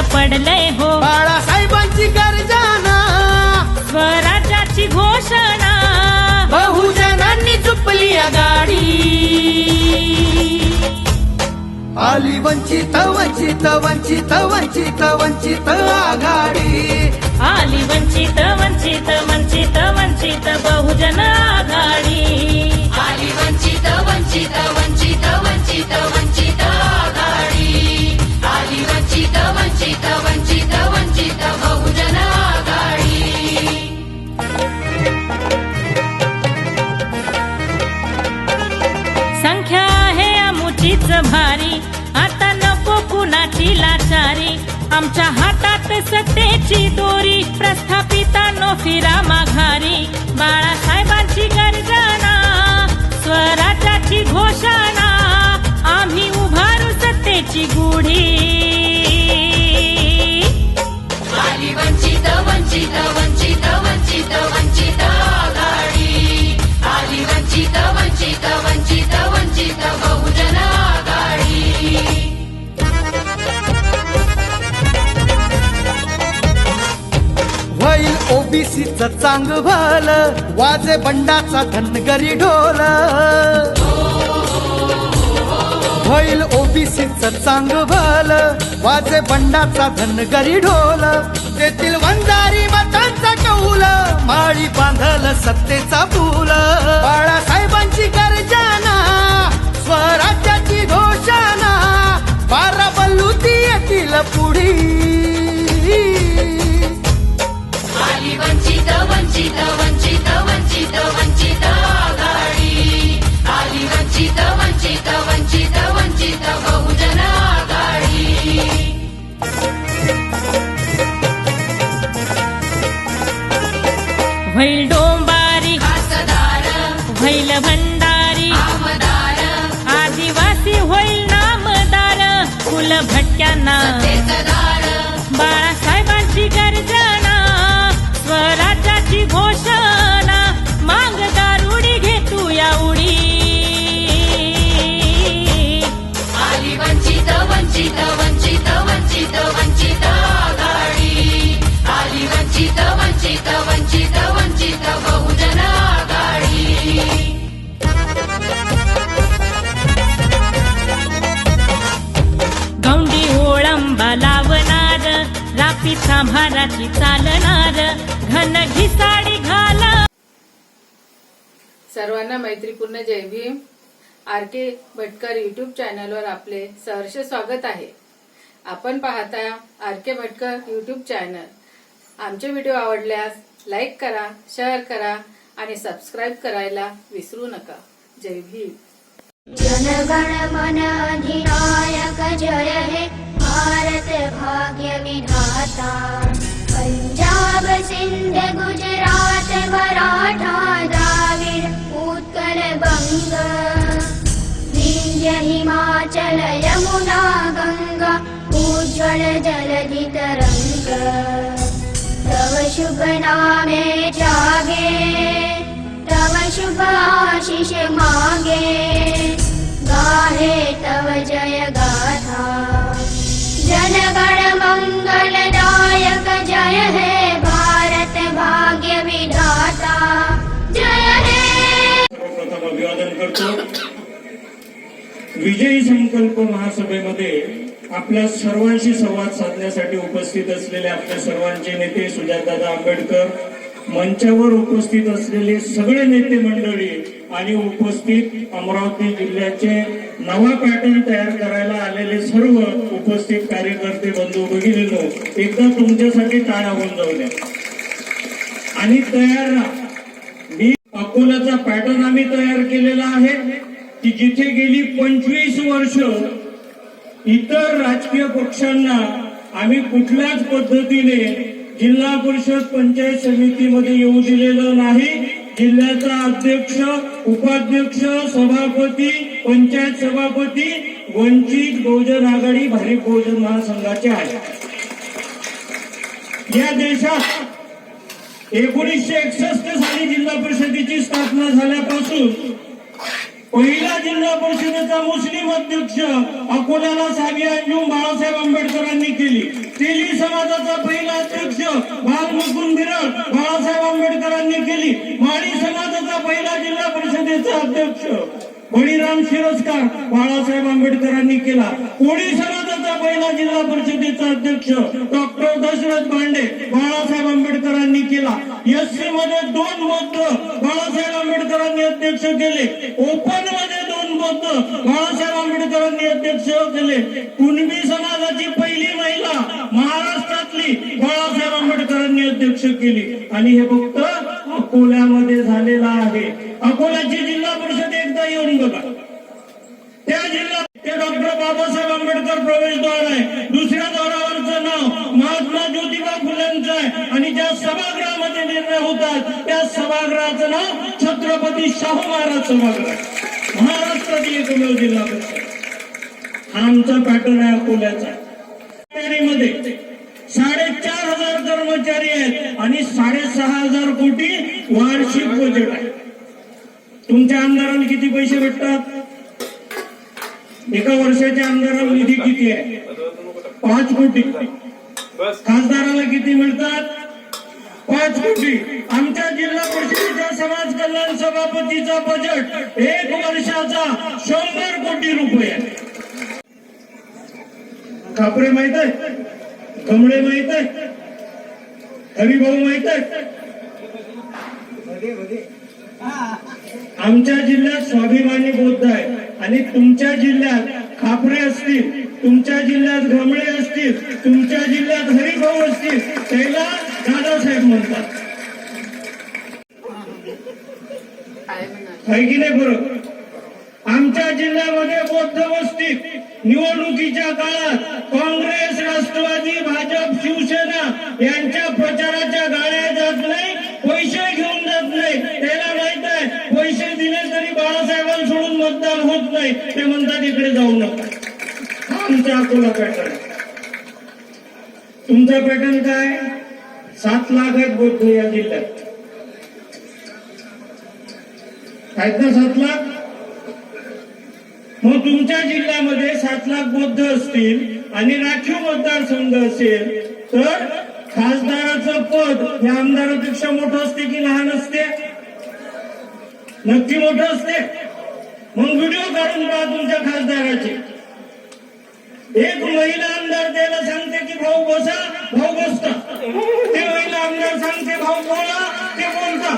पडलंय हो. बाळासाहेबांची गर्जना स्वराज्याची घोषणा. बहुजनांनी चुपली गाडी. आली वंचित वंचित वंचित वंचित वंचित आघाडी. आली वंचित वंचित वंचित वंचित बहुजन आघाडी. आली वंचित वंचित वंचित ची दोरी प्रस्थापितांनो फिरा माघारी. बाळासाहेबांची गर्जना स्वराज्याची घोषणा. आम्ही उभारू सत्तेची गुढी. ओबीसीच चांग भल वाजे बंडाचा धनगरी ढोल. होईल ओबीसीच चांग भल वाजे बंडाचा धनगरी ढोल. तेथील वंजारी मतांचा कौल माळी बांधल सत्तेचा पूल. बाळासाहेबांची गर्जना स्वराज्याची घोषणा बारा बल्लुती येतील पुढी. फुल भटक्यांना सर्वांना मैत्रीपूर्ण Jai Bhim. R K Bhatkar YouTube चॅनलवर आपले सहर्ष स्वागत आहे. आपण पाहता R K Bhatkar YouTube channel आमचे व्हिडिओ आवडल्यास लाईक करा शेअर करा आणि सबस्क्राईब करायला विसरू नका. जय भीम. जनगण मन अधिनायक जय हे. भारत भाग्य विधाता. पंजाब सिंध गुजरात मराठा द्राविड. हिमाचल यमुना गंगा उज्ज्वल जलधि तरंग तव शुभ नामे जागे तव शुभ आशिष मागे। गाहे तव जय गाथा। जनगण मंगलदायक करतो. विजयी संकल्प महासभेमध्ये आपल्या सर्वांशी संवाद साधण्यासाठी उपस्थित असलेले आपल्या सर्वांचे नेते सुजातदादा आंबेडकर मंचावर उपस्थित असलेले सगळे नेते मंडळी आणि उपस्थित अमरावती जिल्ह्याचे नवा पॅटर्न तयार करायला आलेले सर्व उपस्थित कार्यकर्ते बंधू भगिनीनो एकदा तुमच्यासाठी टाळ्या होऊन जाऊ द्या आणि तयार राहा. मी अकोल्याचा पॅटर्न आम्ही तयार केलेला आहे की जिथे गेली पंचवीस वर्ष इतर राजकीय पक्षांना आम्ही कुठल्याच पद्धतीने जिल्हा परिषद पंचायत समितीमध्ये येऊ दिलेलं नाही. जिल्ह्याचा अध्यक्ष उपाध्यक्ष सभापती पंचायत सभापती वंचित बहुजन आघाडी भारिप बहुजन महासंघाचे आहे या देशात एकोणीसशे एकसष्ट साली जिल्हा परिषदेची स्थापना झाल्यापासून पहिला जिल्हा परिषदेचा मुस्लिम अध्यक्ष अकोल्याला सावी अंजुम बाळासाहेब आंबेडकरांनी केली. तेली समाजाचा पहिला अध्यक्ष बालमुकुंद बिरळ बाळासाहेब आंबेडकरांनी केली. माळी समाजाचा पहिला जिल्हा परिषदेचा अध्यक्ष. बळीराम शिरस्कार बाळासाहेब आंबेडकरांनी केला. कोळी समाजाचा पहिला जिल्हा परिषदेचा अध्यक्ष डॉक्टर दशरथ भांडे बाळासाहेब आंबेडकरांनी केला. एससी मध्ये दोन बौद्ध बाळासाहेब आंबेडकरांनी अध्यक्ष केले. ओपनमध्ये दोन बौद्ध बाळासाहेब आंबेडकरांनी अध्यक्ष केले. कुणबी समाजाची पहिली महिला महाराष्ट्रातली बाळासाहेब आंबेडकरांनी अध्यक्ष केली. आणि हे फक्त अकोल्यामध्ये झालेलं आहे. अकोल्याची जिल्हा परिषद येऊन बघा त्या जिल्ह्यात ते डॉक्टर बाबासाहेब आंबेडकर प्रवेशद्वार आहे. दुसऱ्या द्वारावरचं नाव महात्मा ज्योतिबा फुलेंचं आहे. आणि ज्या सभागृहामध्ये निर्णय होतात त्या सभागृहाचं नाव छत्रपती शाहू महाराज सभागृह महाराष्ट्रातील एकमेव जिल्हा परिषद. आमचा पॅटर्न आहे अकोल्याचा मध्ये साडेचार हजार कर्मचारी आहेत आणि साडेसहा हजार कोटी वार्षिक बजेट आहे. तुमच्या आमदारांना किती पैसे भेटतात? एका वर्षाच्या आमदाराला निधी किती आहे? पाच कोटी. खासदाराला किती मिळतात? पाच कोटी. आमच्या जिल्हा परिषदेच्या समाज कल्याण सभापतीचा बजेट एक वर्षाचा शंभर कोटी रुपये. कापरे माहीत आहे कमळे माहीत आहे हरिभाऊ माहीत आहे आमच्या जिल्ह्यात स्वाभिमानी बौद्ध आहे. आणि तुमच्या जिल्ह्यात खापरे असतील तुमच्या जिल्ह्यात घमळे असतील तुमच्या जिल्ह्यात हरिभाऊ असतील त्याला दादासाहेब म्हणतात. काय आहे की नाही बरोबर आमच्या जिल्ह्यामध्ये बौद्ध वस्तीत निवडणुकीच्या काळात काँग्रेस राष्ट्रवादी भाजप शिवसेना यांच्या प्रचाराच्या गाड्या जात नाही पैसे घेऊन जात नाही त्याला माहीत आहे पैसे दिले तरी बाळासाहेबांना सोडून मतदान होत नाही ते म्हणतात इकडे जाऊ नका. हा आमचा अकोला पॅटर्न तुमचा पॅटर्न काय? सात लाख आहेत बौद्ध या जिल्ह्यात. आहेत ना सात लाख? मग तुमच्या जिल्ह्यामध्ये सात लाख बौद्ध असतील आणि राखीव मतदारसंघ असेल तर खासदाराचं पद हे आमदारापेक्षा मोठं असते की लहान असते? नक्की मोठं असते? मग व्हिडिओ काढून पहा तुमच्या खासदाराचे. एक महिला आमदार त्याला सांगते की भाऊ बसा भाऊ बसता. ते महिला आमदार सांगते भाऊ बोला ते बोलता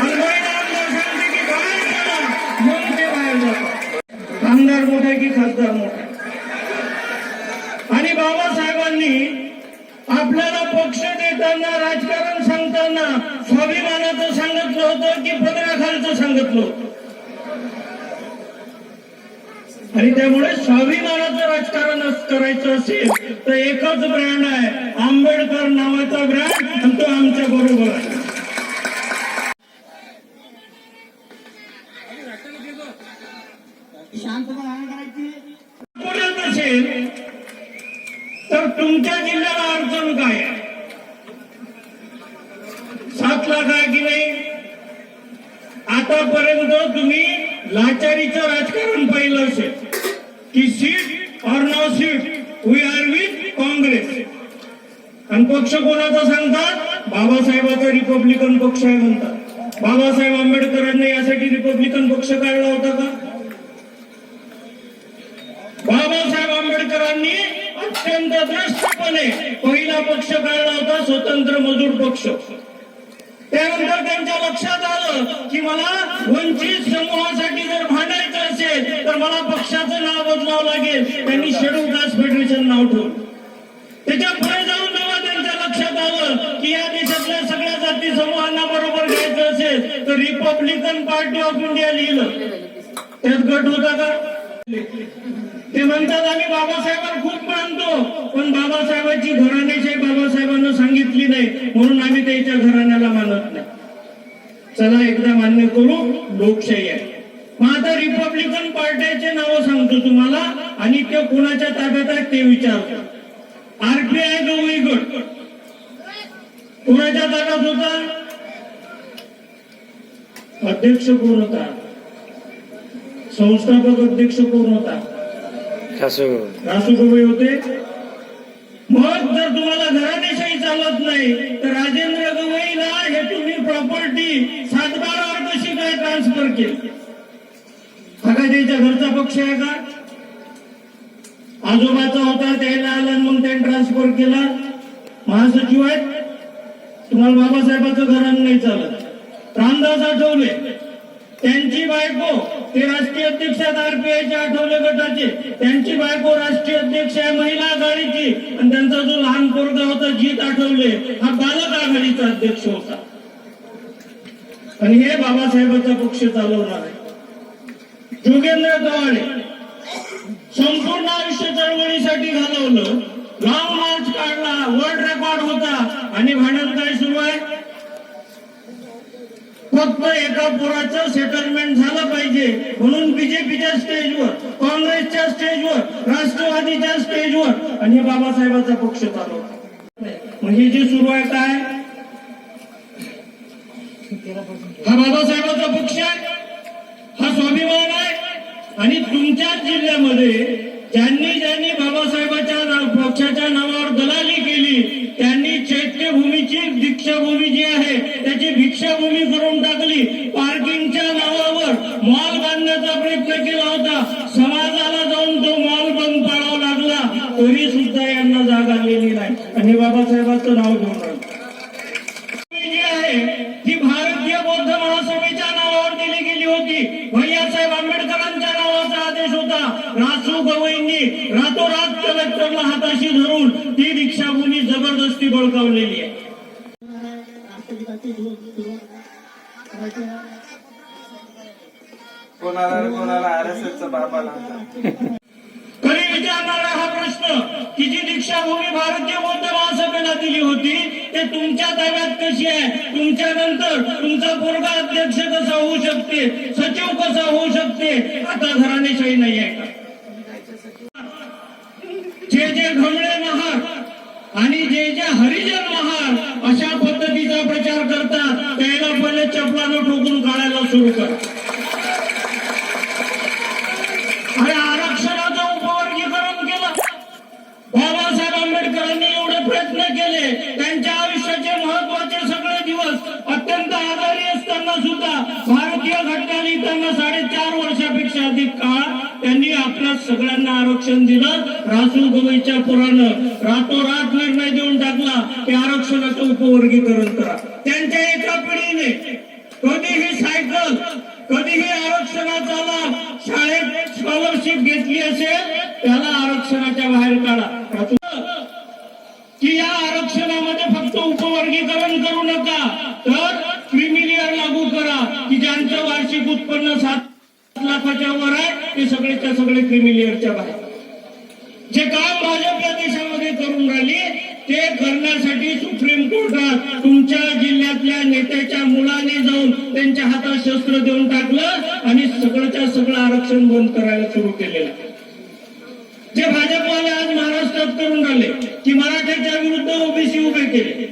आणि महिला आमदार सांगते की बाहेर चला मग ते बाहेर जातात आमदार मोठा आहे की खासदार मोठा आहे? आणि बाबासाहेबांनी आपल्याला पक्ष देताना राजकारण सांगताना स्वाभिमानाचं सांगितलं होतं की पदराखालचं सांगितलं होतं आणि त्यामुळे स्वाभिमानाचं राजकारण करायचं असेल तर एकच ब्रँड आहे आंबेडकर नावाचा ब्रँड आणि तो आमच्या बरोबर आहे. पुण्यात असेल तर तुमच्या जिल्ह्याला अडचण काय सात लाख आहे की नाही? आतापर्यंत तुम्ही लाचारीचं राजकारण पाहिलं असेल. की सीट और no seat we are with Congress आणि पक्ष कोणाचा सांगतात? बाबासाहेबाचा रिपब्लिकन पक्ष आहे म्हणतात. बाबासाहेब आंबेडकरांनी यासाठी रिपब्लिकन पक्ष काढला होता का? बाबासाहेब आंबेडकरांनी अत्यंत दृष्टपणे पहिला पक्ष काढला होता स्वतंत्र मजूर पक्ष. त्यानंतर त्यांच्या लक्षात आलं की मला वंचित समूहासाठी जर भांड असेल तर मला पक्षाचं नाव बदलावं लागेल. त्यांनी शेड्यूल कास्ट फेडरेशन नाव ठेवलं. त्याच्या पुढे जाऊन जेव्हा त्यांच्या लक्षात आलं की या देशातल्या सगळ्या जाती समूहांना बरोबर घ्यायचं असेल तर रिपब्लिकन पार्टी ऑफ इंडिया लिहिलं. त्यात गट होता का? ते म्हणतात आम्ही बाबासाहेबांना खूप मानतो पण बाबासाहेबांची घराण्याची बाबासाहेबांना सांगितली नाही म्हणून आम्ही त्याच्या घराण्याला मानत नाही. चला एकदा मान्य करू लोकशाही आहे. मग आता रिपब्लिकन पार्ट्याचे नाव सांगतो तुम्हाला आणि ते कुणाच्या ताब्यात आहेत ते विचार. आरपीआय गवई गट कुणाच्या ताब्यात होता? अध्यक्ष कोण होता? संस्थापक अध्यक्ष कोण होता? रासू होते. मग जर तुम्हाला घरादेशाही चालत नाही तर राजेंद्र गवईला हे तुम्ही प्रॉपर्टी सातबारा कशी काय ट्रान्सफर केली. हा घरचा पक्ष आहे का? आजोबाचा होता त्याला आला म्हणून त्यांनी ट्रान्सफर केला. महासचिव आहेत. तुम्हाला बाबासाहेबांचं घराणं नाही चालत. रामदास आठवले. त्यांची बायको ते राष्ट्रीय अध्यक्ष आहेत आरपीआयचे आठवले गटाचे. त्यांची बायको राष्ट्रीय अध्यक्ष आहे महिला आघाडीची. आणि त्यांचा जो लहान पोरगा होता जीत आठवले. हा बालक आघाडीचा अध्यक्ष होता. आणि हे बाबासाहेबांचा पक्ष चालवणार आहे. योगेंद्र गव्हाणे संपूर्ण आयुष्य चळवळीसाठी घालवलं. लॉंग मार्च काढला वर्ल्ड रेकॉर्ड होता आणि भांडण काय सुरू आहे? फक्त एका पुराचं सेटलमेंट झालं पाहिजे. म्हणून बीजेपीच्या स्टेजवर काँग्रेसच्या स्टेजवर राष्ट्रवादीच्या स्टेजवर आणि बाबासाहेबांचा पक्ष चालवतो म्हणजे जे सुरू आहे काय? हा बाबासाहेबांचा पक्ष आहे? हा स्वाभिमान आहे? आणि तुमच्याच जिल्ह्यामध्ये ज्यांनी ज्यांनी बाबासाहेबांच्या पक्षाच्या नावावर दलाली केली त्यांनी चैत्यभूमीची दीक्षाभूमी जी आहे त्याची भिक्षाभूमी करून टाकली. पार्किंगच्या नावावर मॉल बांधण्याचा प्रयत्न केला होता. समाजाला जाऊन तो मॉल बंद पाडावा लागला. तरी सुद्धा यांना जाग आलेली नाही. आणि बाबासाहेबांचं नाव घेऊन जी आहे ती भारतीय बौद्ध महासभेच्या नावावर दिली गेली होती. भैयासाहेब आंबेडकरांच्या आदेश होता रासू गवईंनी रातोरात कलेक्टरला हाताशी धरून ती दीक्षाभूमी जबरदस्ती बळकावलेली आहे. कोणाला कोणाला आर एस एसचा बाबा लागला? खरी विचारणारा हा प्रश्न की जी दीक्षाभूमी भारतीय बौद्ध दिली होती ते तुमच्या ताब्यात कशी आहे? तुमच्या नंतर तुमचा पोरगा अध्यक्ष कसा होऊ शकते? सचिव कसा होऊ शकते? आता घराणेशाही नाही आहे जे जे घमळे महार आणि जे जे हरिजन महार अशा पद्धतीचा प्रचार करतात त्याला पहिले चपलानं ठोकून काढायला सुरू करा. दिलं रासू गवईच्या पुरानं रातोरात निर्णय देऊन टाकला. की आरक्षणाचं उपवर्गीकरण करा. त्यांच्या एका पिढीने कधीही सायकल कधीही आरक्षणाचा लाभ शाळेत स्कॉलरशिप घेतली असेल त्याला आरक्षणाच्या बाहेर काढा. की या आरक्षणामध्ये फक्त उपवर्गीकरण करू नका तर क्रिमिलियर लागू करा. की ज्यांचं वार्षिक उत्पन्न सात लाखाच्या वर आहे ते सगळेच्या सगळे क्रिमिलियरच्या बाहेर. जे काम भाजप या देशामध्ये करून राहिली ते करण्यासाठी सुप्रीम कोर्टात तुमच्या जिल्ह्यातल्या नेत्याच्या मुलाने जाऊन त्यांच्या हातात शस्त्र देऊन टाकलं आणि सगळंच्या सगळं आरक्षण बंद करायला सुरू केलेलं. जे भाजपवाले आज महाराष्ट्रात करून राहिले की मराठ्याच्या विरुद्ध ओबीसी उभे केले.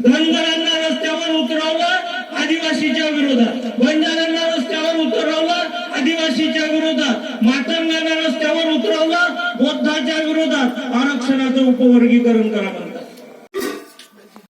धनगरांना रस्त्यावर उतरवलं आदिवासीच्या विरोधात. बंजारांना रस्त्यावर उतरवलं आदिवासीच्या विरोधात मातंगांना रस्त्यावर उतरवला बौद्धाच्या विरोधात आरक्षणाचं उपवर्गीकरण करावं.